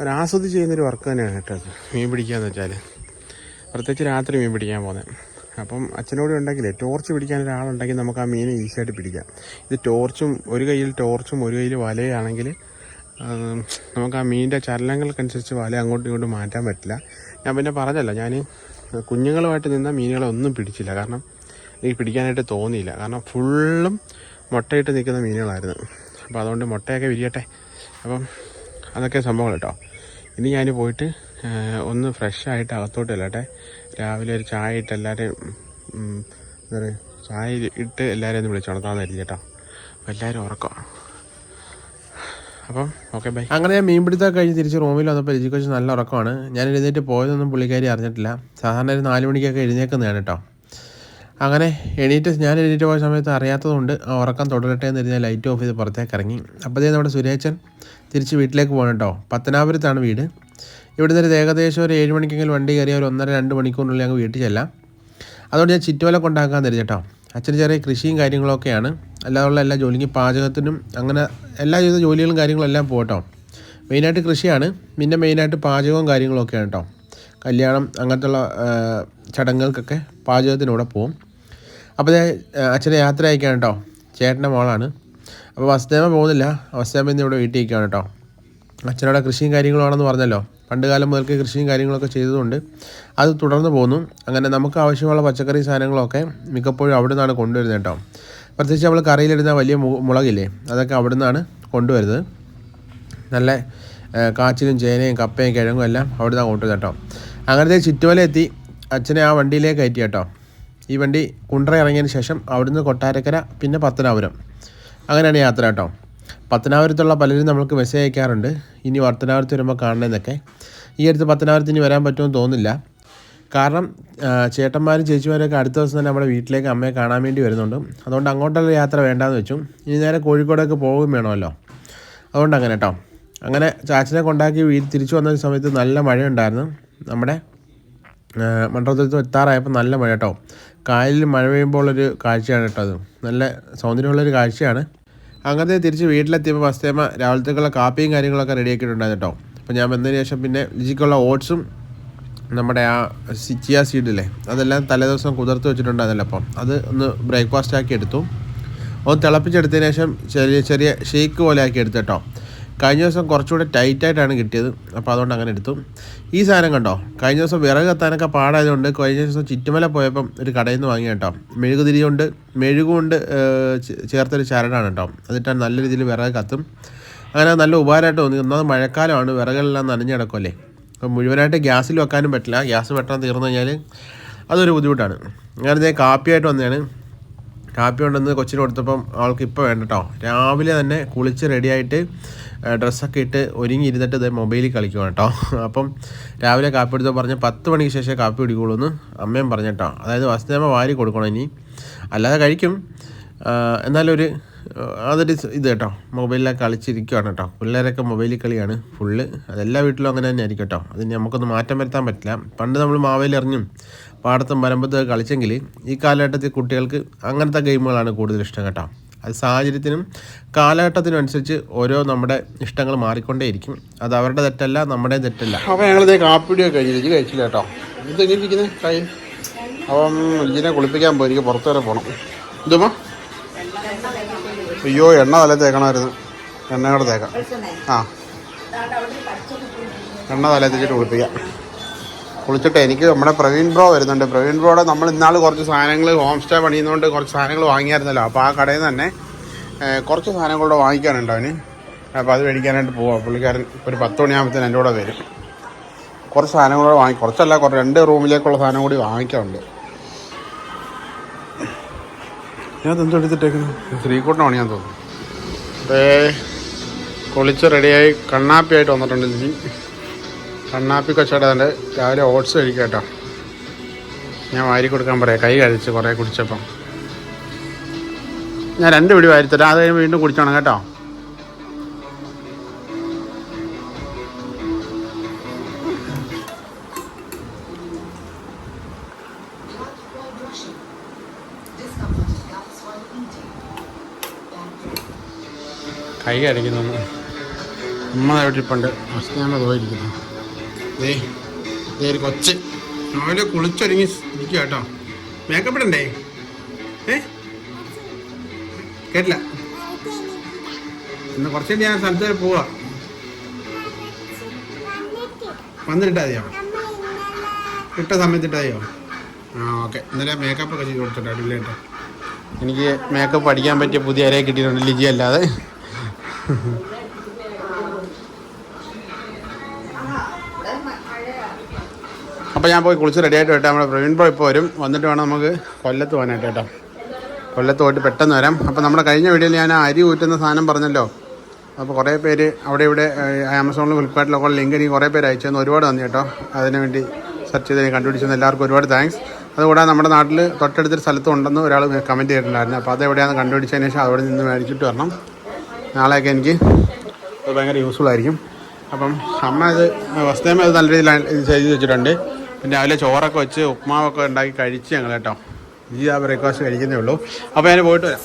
ഒരു ആസ്വദിച്ച് ചെയ്യുന്നൊരു വർക്ക് തന്നെയാണ് കേട്ടോ മീൻ പിടിക്കുക എന്ന് വെച്ചാൽ പ്രത്യേകിച്ച് രാത്രി മീൻ പിടിക്കാൻ പോകുന്നത് അപ്പം അച്ഛനോട് ഉണ്ടെങ്കിൽ ടോർച്ച് പിടിക്കാൻ ഒരാളുണ്ടെങ്കിൽ നമുക്ക് ആ മീനെ ഈസിയായിട്ട് പിടിക്കാം. ഇത് ടോർച്ചും ഒരു കയ്യിൽ ടോർച്ചും ഒരു കയ്യിൽ വലയാണെങ്കിൽ നമുക്ക് ആ മീനിന്റെ ചലനങ്ങൾക്കനുസരിച്ച് വല അങ്ങോട്ടും ഇങ്ങോട്ടും മാറ്റാൻ പറ്റില്ല. ഞാൻ പിന്നെ പറഞ്ഞല്ലോ ഞാൻ കുഞ്ഞുങ്ങളുമായിട്ട് നിന്ന മീനുകളെ ഒന്നും പിടിച്ചില്ല. കാരണം എനിക്ക് പിടിക്കാനായിട്ട് തോന്നിയില്ല. കാരണം ഫുള്ളും മുട്ടയിട്ട് നിൽക്കുന്ന മീനുകളായിരുന്നു. അപ്പോൾ അതുകൊണ്ട് മുട്ടയൊക്കെ വിരിയട്ടെ. അപ്പം അതൊക്കെ സംഭവങ്ങൾ കേട്ടോ ഇനി ഞാൻ പോയിട്ട് ഒന്ന് ഫ്രഷ് ആയിട്ട് അകത്തോട്ട് ചെല്ലട്ടെ രാവിലെ ഒരു ചായ ഇട്ട് എല്ലാവരെയും എന്താ പറയുക ചായ ഇട്ട് എല്ലാവരെയും ഒന്ന് വിളിച്ചുണർത്താമെന്നായിരിക്കും കേട്ടോ. അപ്പോൾ എല്ലാവരും ഉറക്കം. അപ്പം ഓക്കെ ബൈ അങ്ങനെ ഞാൻ മീൻ പിടുത്തം കഴിഞ്ഞ് തിരിച്ച് റൂമിൽ വന്നപ്പോൾ രുചിക്ക് നല്ല ഉറക്കമാണ്. ഞാൻ എഴുന്നേറ്റ് പോയതൊന്നും പുള്ളിക്കാരി അറിഞ്ഞിട്ടില്ല. സാധാരണ ഒരു നാല് മണിക്കൊക്കെ എഴുന്നേക്കുന്നതാണ് കേട്ടോ. അങ്ങനെ എണീറ്റ് ഞാൻ എണീറ്റ് പോയ സമയത്ത് അറിയാത്തതുകൊണ്ട് ആ ഉറക്കം തുടരട്ടെ എന്ന് പറഞ്ഞാൽ ലൈറ്റ് ഓഫ് ചെയ്ത് പുറത്തേക്ക് ഇറങ്ങി. അപ്പോഴത്തേ നമ്മുടെ സുരേച്ചൻ തിരിച്ച് വീട്ടിലേക്ക് പോകണം കേട്ടോ. പത്തനാപുരത്താണ് വീട്. ഇവിടുന്ന് ഒരു ഏകദേശം ഒരു ഏഴ് മണിക്കെങ്കിലും വണ്ടി കയറിയ ഒരു ഒന്നര രണ്ട് മണിക്കൂറിനുള്ളിൽ ഞങ്ങൾ വീട്ടിൽ ചെല്ലാം. അതുകൊണ്ട് ഞാൻ ചുറ്റുവല കൊണ്ടാക്കാൻ തരും കേട്ടോ. അച്ഛന് ചെറിയ കൃഷിയും കാര്യങ്ങളൊക്കെയാണ്. അല്ലാതുള്ള എല്ലാ ജോലിക്കും പാചകത്തിനും അങ്ങനെ എല്ലാ ചെയ്ത ജോലികളും കാര്യങ്ങളും എല്ലാം പോകട്ടോ മെയിനായിട്ട് കൃഷിയാണ്. പിന്നെ മെയിനായിട്ട് പാചകവും കാര്യങ്ങളൊക്കെയാണ് കേട്ടോ കല്യാണം അങ്ങനത്തുള്ള ചടങ്ങുകൾക്കൊക്കെ പാചകത്തിനൂടെ പോവും. അപ്പോൾ അച്ഛനെ യാത്ര അയക്കാണ് കേട്ടോ ചേട്ടന്റെ മോളാണ്. അപ്പോൾ വസ്തേമ പോകുന്നില്ല. വസ്തേമ ഇന്ന് ഇവിടെ വീട്ടിൽ ഇരിക്കുകയാണ് കേട്ടോ അച്ഛനോടെ കൃഷിയും കാര്യങ്ങളുമാണെന്ന് പറഞ്ഞല്ലോ. പണ്ട് കാലം മുതൽക്ക് കൃഷിയും കാര്യങ്ങളൊക്കെ ചെയ്തതുകൊണ്ട് അത് തുടർന്ന് പോകുന്നു അങ്ങനെ നമുക്ക് ആവശ്യമുള്ള പച്ചക്കറി സാധനങ്ങളൊക്കെ മിക്കപ്പോഴും അവിടെ നിന്നാണ് കൊണ്ടുവരുന്നത് കേട്ടോ. പ്രത്യേകിച്ച് നമ്മൾ കറിയിലിടുന്ന വലിയ മുളകില്ലേ അതൊക്കെ അവിടെ നിന്നാണ് കൊണ്ടുവരുന്നത്. നല്ല കാച്ചിലും ചേനയും കപ്പയും കിഴങ്ങും എല്ലാം അവിടെ നിന്നാണ് കൊണ്ടുവരുന്നത് കേട്ടോ. അങ്ങനത്തെ ചുറ്റുമല എത്തി അച്ഛനെ ആ വണ്ടിയിലേക്ക് കയറ്റി കേട്ടോ. ഈ വണ്ടി കുണ്ടറ ഇറങ്ങിയതിന് ശേഷം അവിടുന്ന് കൊട്ടാരക്കര പിന്നെ പത്തനാപുരം. അങ്ങനെയാണ് യാത്ര കേട്ടോ. പത്തനാപുരത്തുള്ള പലരും നമ്മൾക്ക് മെസ്സേജ് അയക്കാറുണ്ട്. ഇനി പത്തനാപുരത്ത് വരുമ്പോൾ കാണണമെന്നൊക്കെ ഈ അടുത്ത് പത്തനാപുരത്ത് ഇനി വരാൻ പറ്റുമെന്ന് തോന്നുന്നില്ല. കാരണം ചേട്ടന്മാരും ചേച്ചിമാരൊക്കെ അടുത്ത ദിവസം തന്നെ നമ്മുടെ വീട്ടിലേക്ക് അമ്മയെ കാണാൻ വേണ്ടി വരുന്നുണ്ട്. അതുകൊണ്ട് അങ്ങോട്ടുള്ള യാത്ര വേണ്ടാന്ന് വെച്ചു. ഇനി നേരെ കോഴിക്കോടൊക്കെ പോകുകയും വേണമല്ലോ. അതുകൊണ്ട് അങ്ങനെ കേട്ടോ അങ്ങനെ ചാച്ചനെ കൊണ്ടാക്കി വീട്ടിൽ തിരിച്ചു വന്ന സമയത്ത് നല്ല മഴയുണ്ടായിരുന്നു. നമ്മുടെ മണ്ഡലത്തിൽ എത്താറായപ്പോൾ നല്ല മഴ കേട്ടോ കായലിൽ മഴ പെയ്യുമ്പോൾ ഒരു കാഴ്ചയാണ് കേട്ടോ അത്. നല്ല സൗന്ദര്യമുള്ളൊരു കാഴ്ചയാണ്. അങ്ങനത്തെ തിരിച്ച് വീട്ടിലെത്തിയപ്പോൾ ഫസ്റ്റേമ രാവിലത്തേക്കുള്ള കാപ്പിയും കാര്യങ്ങളൊക്കെ റെഡിയാക്കിയിട്ടുണ്ടായിരുന്നു കേട്ടോ. അപ്പോൾ ഞാൻ വന്നതിന് ശേഷം പിന്നെ ലിജിക്കുള്ള ഓട്സും നമ്മുടെ ആ സിച്ചിയ ചിയ സീഡില്ലേ അതെല്ലാം തലേദിവസം കുതിർത്ത് വെച്ചിട്ടുണ്ടായിരുന്നല്ലോ അപ്പം. അത് ഒന്ന് ബ്രേക്ക്ഫാസ്റ്റ് ആക്കി എടുത്തു. ഒന്ന് തിളപ്പിച്ചെടുത്തതിന് ശേഷം ചെറിയ ചെറിയ ഷേക്ക് പോലെ ആക്കി എടുത്തു കേട്ടോ. കഴിഞ്ഞ ദിവസം കുറച്ചുകൂടെ ടൈറ്റായിട്ടാണ് കിട്ടിയത്. അപ്പോൾ അതുകൊണ്ട് അങ്ങനെ എടുത്തു. ഈ സാധനം കണ്ടോ? കഴിഞ്ഞ ദിവസം വിറക് കത്താനൊക്കെ പാടായതുകൊണ്ട് കഴിഞ്ഞ ദിവസം ചുറ്റുമല പോയപ്പം ഒരു കടയിൽ നിന്ന് വാങ്ങി കേട്ടോ. മെഴുകുതിരി കൊണ്ട് മെഴുകുകൊണ്ട് ചേർത്തൊരു ചരടാണ് കേട്ടോ. അതിട്ടാണ് നല്ല രീതിയിൽ വിറക് കത്തും. അങ്ങനെ നല്ല ഉപകാരമായിട്ട് തോന്നി. ഒന്നാമത് മഴക്കാലമാണ് വിറകെല്ലാം നനഞ്ഞ് കിടക്കുമല്ലേ അപ്പം മുഴുവനായിട്ട് ഗ്യാസിൽ വെക്കാനും പറ്റില്ല. ഗ്യാസ് പെട്ടെന്ന് തീർന്നു കഴിഞ്ഞാൽ അതൊരു ബുദ്ധിമുട്ടാണ്. ഞാൻ കാപ്പിയായിട്ട് വന്നതാണ്. കാപ്പി കൊണ്ടുവന്ന് കൊച്ചിന് കൊടുത്തപ്പം അവൾക്ക് ഇപ്പോൾ വേണ്ട കേട്ടോ. രാവിലെ തന്നെ കുളിച്ച് റെഡിയായിട്ട് ഡ്രസ്സൊക്കെ ഇട്ട് ഒരുങ്ങി ഇരുന്നിട്ട് ഇത് മൊബൈലിൽ കളിക്കുക കേട്ടോ. അപ്പം രാവിലെ കാപ്പി എടുത്തോ പറഞ്ഞ് പത്ത് മണിക്ക് ശേഷം കാപ്പി കുടിക്കുള്ളൂ എന്ന് അമ്മയും പറഞ്ഞു കേട്ടോ. അതായത് വസ്തുതമ്മ വാരി കൊടുക്കണം ഇനി. അല്ലാതെ കഴിക്കും. എന്നാലൊരു അതൊരു ഇത് കേട്ടോ. മൊബൈലിലൊക്കെ കളിച്ചിരിക്കുകയാണ് കേട്ടോ. പിള്ളേരൊക്കെ മൊബൈലിൽ കളിയാണ് ഫുള്ള്. അതെല്ലാ വീട്ടിലും അങ്ങനെ തന്നെ ആയിരിക്കും കേട്ടോ അതിന് നമുക്കൊന്ന് മാറ്റം വരുത്താൻ പറ്റില്ല. പണ്ട് നമ്മൾ മാവേലിറിഞ്ഞും പാടത്തും വരമ്പത്തൊക്കെ കളിച്ചെങ്കിൽ ഈ കാലഘട്ടത്തിൽ കുട്ടികൾക്ക് അങ്ങനത്തെ ഗെയിമുകളാണ് കൂടുതൽ ഇഷ്ടം കേട്ടോ. അത് സാഹചര്യത്തിനും കാലഘട്ടത്തിനും അനുസരിച്ച് ഓരോ നമ്മുടെ ഇഷ്ടങ്ങൾ മാറിക്കൊണ്ടേയിരിക്കും. അത് അവരുടെ തെറ്റല്ല നമ്മുടെ തെറ്റല്ല. അപ്പോൾ ഞങ്ങളിത് കാപ്പിടിയൊക്കെ കഴിഞ്ഞു രുചി കഴിച്ചില്ല കേട്ടോ. ഇത് എങ്ങനെ കൈ. അപ്പം ഇതിനെ കുളിപ്പിക്കാൻ പോയി എനിക്ക് പുറത്തു വരെ പോകണം ഇതുമോ അയ്യോ എണ്ണ തല തേക്കണമായിരുന്നു. എണ്ണയോടെ തേക്കാം. ആ. എണ്ണ തല തേച്ചിട്ട് കുളിപ്പിക്കാം. കുളിച്ചിട്ട് എനിക്ക് നമ്മുടെ പ്രവീൺ ബ്രോ വരുന്നുണ്ട്. പ്രവീൺ ബ്രോയുടെ നമ്മൾ ഇന്നാൾ കുറച്ച് സാധനങ്ങൾ ഹോം സ്റ്റേ പണിയുന്നതുകൊണ്ട് കുറച്ച് സാധനങ്ങൾ വാങ്ങിയായിരുന്നല്ലോ. അപ്പോൾ ആ കടയിൽ നിന്ന് തന്നെ കുറച്ച് കുറച്ച് കൂടെ വാങ്ങിക്കാനുണ്ട് അവന്. അപ്പോൾ അത് മേടിക്കാനായിട്ട് പോവാം. പുള്ളിക്കാരൻ ഒരു പത്ത് മണിയാകുമ്പോഴത്തേന് എന്റെ കൂടെ വരും. കുറച്ച് സാധനങ്ങളോട് വാങ്ങി കുറച്ചല്ല കുറച്ച് രണ്ട് റൂമിലേക്കുള്ള സാധനം കൂടി വാങ്ങിക്കാറുണ്ട് ഞാൻ എന്തോ എടുത്തിട്ടേക്കുന്നു ശ്രീകുട്ടനാണ് ഞാൻ തോന്നുന്നു. കുളിച്ച് റെഡിയായി കണ്ണാപ്പിയായിട്ട് വന്നിട്ടുണ്ട് ലിജി. കണ്ണാപ്പി കച്ചവടം രാവിലെ ഓട്സ് കഴിക്കാം ഞാൻ വാരി കൊടുക്കാൻ പറയാം. കൈ കഴിച്ച് കുറേ കുടിച്ചപ്പം. ഞാൻ രണ്ട് പിടി വാരിത്തരാം അത് കഴിഞ്ഞ് വീണ്ടും കുടിച്ചോണം കേട്ടോ. കൈ കഴിക്കുന്നു അമ്മ ഇരിപ്പുണ്ട്. അസ്താമ പോയിരിക്കുന്നു. ദേ കൊച്ച്. രാവിലെ കുളിച്ചൊരുങ്ങി ഇരിക്കുക കേട്ടോ മേക്കപ്പ് ഇടണ്ടേ? ഏ? കേട്ടില്ല. ഇന്ന് കുറച്ച് ഞാൻ സ്ഥലത്ത് വരെ പോവാ. വന്നിട്ടാ ഇട്ട സമയത്ത് ഇട്ടാ മതിയോ ആ ഓക്കെ. ഇന്നലെ മേക്കപ്പ് ഒക്കെ ചെയ്ത് കൊടുത്തിട്ട് അടിപൊളിയായിട്ട്. എനിക്ക് മേക്കപ്പ് പഠിക്കാൻ പറ്റിയ പുതിയ ആരെയും കിട്ടിയിട്ടുണ്ട് ലിജി അല്ലാതെ. അപ്പോൾ ഞാൻ പോയി കുളിച്ച് റെഡി ആയിട്ട് വരട്ടെ. നമ്മുടെ പ്രവീൺ ബ്രോ ഇപ്പോൾ വരും. വന്നിട്ട് വേണം നമുക്ക് കൊല്ലത്ത് പോകാനായിട്ട് കേട്ടോ. കൊല്ലത്ത് പോയിട്ട് പെട്ടെന്ന് വരാം. അപ്പോൾ നമ്മുടെ കഴിഞ്ഞ വീഡിയോയിൽ ഞാൻ അരി ഊറ്റുന്ന സാധനം പറഞ്ഞല്ലോ. അപ്പോൾ കുറേ പേര് അവിടെ ഇവിടെ ആമസോണിലും ഫ്ലിപ്കാർട്ടിലൊക്കെ ലിങ്ക് എനിക്ക് കുറേ പേര് അയച്ചു തന്നു. ഒരുപാട് നന്ദി കേട്ടോ. അതിന് വേണ്ടി സെർച്ച് ചെയ്ത് കണ്ടുപിടിച്ചെന്ന് എല്ലാവർക്കും ഒരുപാട് താങ്ക്സ് അതുകൂടാതെ നമ്മുടെ നാട്ടിൽ തൊട്ടടുത്തൊരു സ്ഥലത്ത് ഉണ്ടെന്ന് ഒരാൾ കമന്റ് ചെയ്തിട്ടുണ്ടായിരുന്നു. അപ്പോൾ അത് എവിടെയാണെന്ന് കണ്ടുപിടിച്ചതിന് ശേഷം അവിടെ നിന്ന് മേടിച്ചിട്ട് വരണം. നാളെയൊക്കെ എനിക്ക് അത് ഭയങ്കര യൂസ്ഫുൾ ആയിരിക്കും. അപ്പം അമ്മ ഇത് വസ്തേമ അത് നല്ല രീതിയിൽ ചെയ്ത് വെച്ചിട്ടുണ്ട്. പിന്നെ രാവിലെ ചോറൊക്കെ വെച്ച് ഉപ്മാവൊക്കെ ഉണ്ടാക്കി കഴിച്ച് ഞങ്ങൾ കേട്ടോ. ഈ ആ ബ്രേക്ക്ഫാസ്റ്റ് കഴിക്കുന്നേ ഉള്ളൂ. അപ്പോൾ ഞാൻ പോയിട്ട് വരാം.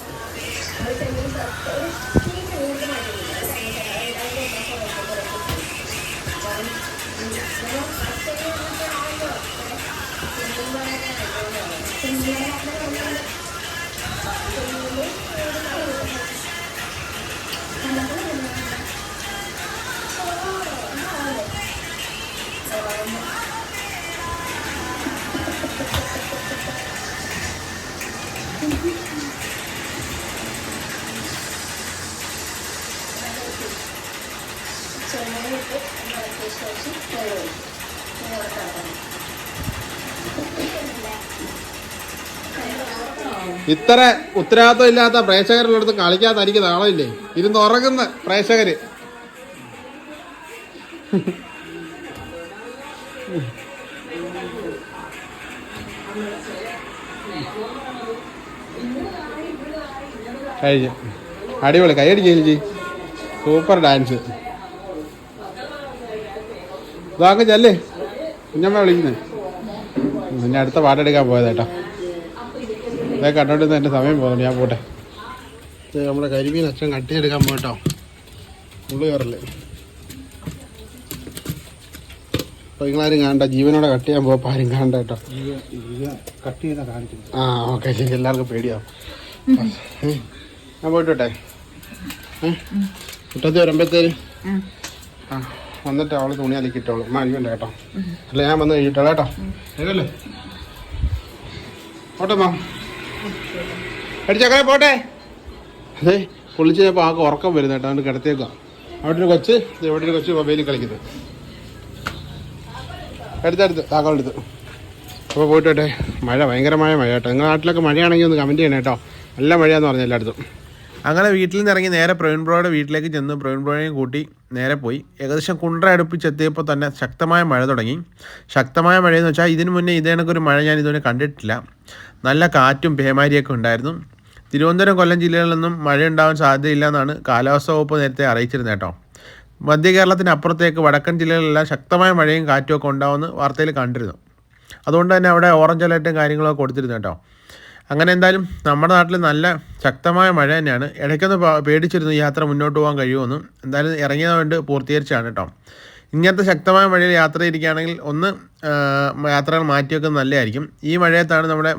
ഇത്ര ഉത്തരവാദിത്വം ഇല്ലാത്ത പ്രേക്ഷകരുള്ളടത്ത് കളിക്കാത്ത എനിക്ക് നാളമില്ലേ ഇരുന്ന് ഉറങ്ങുന്ന പ്രേക്ഷകര്. കഴിഞ്ഞു. അടിപൊളി. കൈയടിക്കേൽജി സൂപ്പർ ഡാൻസ്. ഇതാങ്ങ കുഞ്ഞമ്മ വിളിക്കുന്നത് ഞാൻ അടുത്ത പാട്ടെടുക്കാൻ പോയതേട്ടാ ഇതേ കണ്ടോണ്ടിരുന്ന എന്റെ സമയം പോകുന്നു. ഞാൻ പോട്ടെ. ഇത് നമ്മുടെ കരിമീൻ അച്ഛൻ കട്ടിയെടുക്കാൻ പോയിട്ടോ ഉള്ളു കയറല്ലേ അപ്പോൾ നിങ്ങളാരും കാണണ്ട. ജീവനോടെ കട്ട് ചെയ്യാൻ പോയപ്പോൾ ആരും കാണണ്ട കേട്ടോ. കട്ട് ചെയ്താൽ കാണിക്കുന്നു ആ ഓക്കെ. ശരി. എല്ലാവർക്കും പേടിയാവും. ഞാൻ പോയിട്ടോട്ടെ മുറ്റത്ത് വരുമ്പോഴത്തേന് ആ. വന്നിട്ട് അവൾ തുണി അലക്കിട്ടോളൂ അമ്മ മാനിക്കണ്ട കേട്ടോ. അല്ല ഞാൻ വന്ന് കഴിയിട്ടോളൂ കേട്ടോ. ശരിയല്ലേ? പോട്ടെ മാ അടിച്ചക്കരെ പോട്ടെ. അതെ പൊള്ളിച്ച് ചിലപ്പോൾ ആകെ ഉറക്കം വരുന്ന കേട്ടോ അതുകൊണ്ട് കിടത്തേക്കാം അവിടെ ഒരു കൊച്ച് ഇവിടെ ഒരു കൊച്ച് മൊബൈലിൽ കളിക്കുന്നത് എടുത്തെടുത്ത് താക്കോളെടുത്ത് അപ്പോൾ പോയിട്ടോട്ടെ മഴ ഭയങ്കരമായ മഴ കേട്ടോ. നിങ്ങളുടെ നാട്ടിലൊക്കെ മഴയാണെങ്കിൽ ഒന്ന് കമന്റ് ചെയ്യണം കേട്ടോ. നല്ല മഴയാന്ന് പറഞ്ഞു എല്ലായിടത്തും. അങ്ങനെ വീട്ടിൽ നിന്ന് ഇറങ്ങി നേരെ പ്രവീൺ ബ്രോയുടെ വീട്ടിലേക്ക് ചെന്ന് പ്രവീൺ ബ്രോയെയും കൂട്ടി നേരെ പോയി. ഏകദേശം കുണ്ട്ര അടുപ്പിച്ചെത്തിയപ്പോൾ തന്നെ ശക്തമായ മഴ തുടങ്ങി. ശക്തമായ മഴയെന്ന് വെച്ചാൽ ഇതിനു മുന്നേ ഇതേ കണക്കൊരു മഴ ഞാൻ ഇതുവരെ കണ്ടിട്ടില്ല. നല്ല കാറ്റും പേമാരിയൊക്കെ ഉണ്ടായിരുന്നു. തിരുവനന്തപുരം കൊല്ലം മഴ ഉണ്ടാവാൻ സാധ്യതയില്ല എന്നാണ് കാലാവസ്ഥാ വകുപ്പ് നേരത്തെ അറിയിച്ചിരുന്നത് കേട്ടോ. മധ്യ കേരളത്തിന് അപ്പുറത്തേക്ക് വടക്കൻ ജില്ലകളിലെല്ലാം ശക്തമായ മഴയും കാറ്റും ഒക്കെ ഉണ്ടാവുമെന്ന് വാർത്തയിൽ കണ്ടിരുന്നു. അതുകൊണ്ട് തന്നെ അവിടെ ഓറഞ്ച് അലേർട്ടും കാര്യങ്ങളൊക്കെ കൊടുത്തിരുന്നു കേട്ടോ. അങ്ങനെ എന്തായാലും നമ്മുടെ നാട്ടിൽ നല്ല ശക്തമായ മഴ തന്നെയാണ്. ഇടയ്ക്കൊന്ന് പേടിച്ചിരുന്നു യാത്ര മുന്നോട്ട് പോകാൻ കഴിയുമെന്ന്. എന്തായാലും ഇറങ്ങിയത് കൊണ്ട് പൂർത്തീകരിച്ചാണ് കേട്ടോ. ഇങ്ങനത്തെ ശക്തമായ മഴയിൽ യാത്ര ഇരിക്കുകയാണെങ്കിൽ ഒന്ന് യാത്രകൾ മാറ്റിയൊക്കെ നല്ലതായിരിക്കും. ഈ മഴയത്താണ് നമ്മുടെ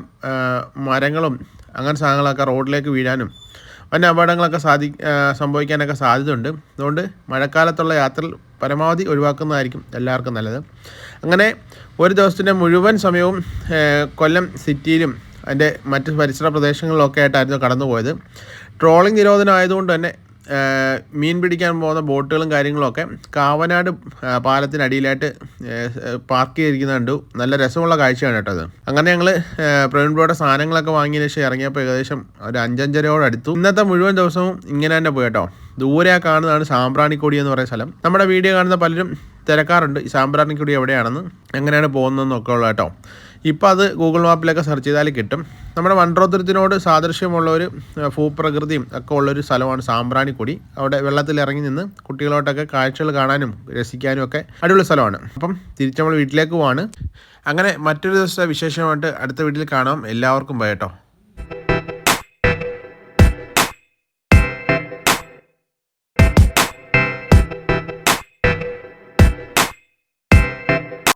മരങ്ങളും അങ്ങനെ സാധനങ്ങളൊക്കെ റോഡിലേക്ക് വീഴാനും വൻ അപകടങ്ങളൊക്കെ സാധി സംഭവിക്കാനൊക്കെ സാധ്യതയുണ്ട്. അതുകൊണ്ട് മഴക്കാലത്തുള്ള യാത്രകൾ പരമാവധി ഒഴിവാക്കുന്നതായിരിക്കും എല്ലാവർക്കും നല്ലത്. അങ്ങനെ ഒരു ദിവസത്തിന്റെ മുഴുവൻ സമയവും കൊല്ലം സിറ്റിയിലും അതിന്റെ മറ്റ് പരിസര പ്രദേശങ്ങളിലൊക്കെ ആയിട്ടായിരുന്നു കടന്നുപോയത്. ട്രോളിംഗ് നിരോധനം ആയതുകൊണ്ട് തന്നെ മീൻ പിടിക്കാൻ പോകുന്ന ബോട്ടുകളും കാര്യങ്ങളൊക്കെ കാവനാട് പാലത്തിനടിയിലായിട്ട് പാർക്ക് ചെയ്തിരിക്കുന്ന കണ്ടു. നല്ല രസമുള്ള കാഴ്ചയാണ് കേട്ടോ അത്. അങ്ങനെ ഞങ്ങൾ പ്രവീൺ ബ്രോയുടെ സാധനങ്ങളൊക്കെ വാങ്ങിയതിന് ശേഷം ഇറങ്ങിയപ്പോൾ ഏകദേശം ഒരു അഞ്ചഞ്ചരയോട് അടുത്തു ഇന്നത്തെ മുഴുവൻ ദിവസവും ഇങ്ങനെ തന്നെ പോയി കേട്ടോ. ദൂരെ കാണുന്നതാണ് സാമ്പ്രാണിക്കൊടി എന്ന് പറയുന്ന സ്ഥലം. നമ്മുടെ വീഡിയോ കാണുന്ന പലരും തിരക്കാറുണ്ട് ഈ സാമ്പ്രാണിക്കൊടി എവിടെയാണെന്ന് എങ്ങനെയാണ് പോകുന്നതെന്നൊക്കെ ഉള്ള കേട്ടോ. ഇപ്പോൾ അത് ഗൂഗിൾ മാപ്പിലൊക്കെ സെർച്ച് ചെയ്താൽ കിട്ടും. നമ്മുടെ മൺട്രോത്തുരത്തിനോട് സാദൃശ്യമുള്ള ഒരു ഭൂപ്രകൃതിയും ഒക്കെ ഉള്ളൊരു സ്ഥലമാണ് സാമ്പ്രാണിക്കൊടി അവിടെ വെള്ളത്തിൽ ഇറങ്ങി നിന്ന് കുട്ടികളോട്ടൊക്കെ കാഴ്ചകൾ കാണാനും രസിക്കാനും ഒക്കെ അടിപൊളി സ്ഥലമാണ്. അപ്പം തിരിച്ച് നമ്മൾ വീട്ടിലേക്ക് പോവാണ്. അങ്ങനെ മറ്റൊരു ദിവസത്തെ വിശേഷമായിട്ട് അടുത്ത വീട്ടിൽ കാണാം. എല്ലാവർക്കും ബൈ കേട്ടോ.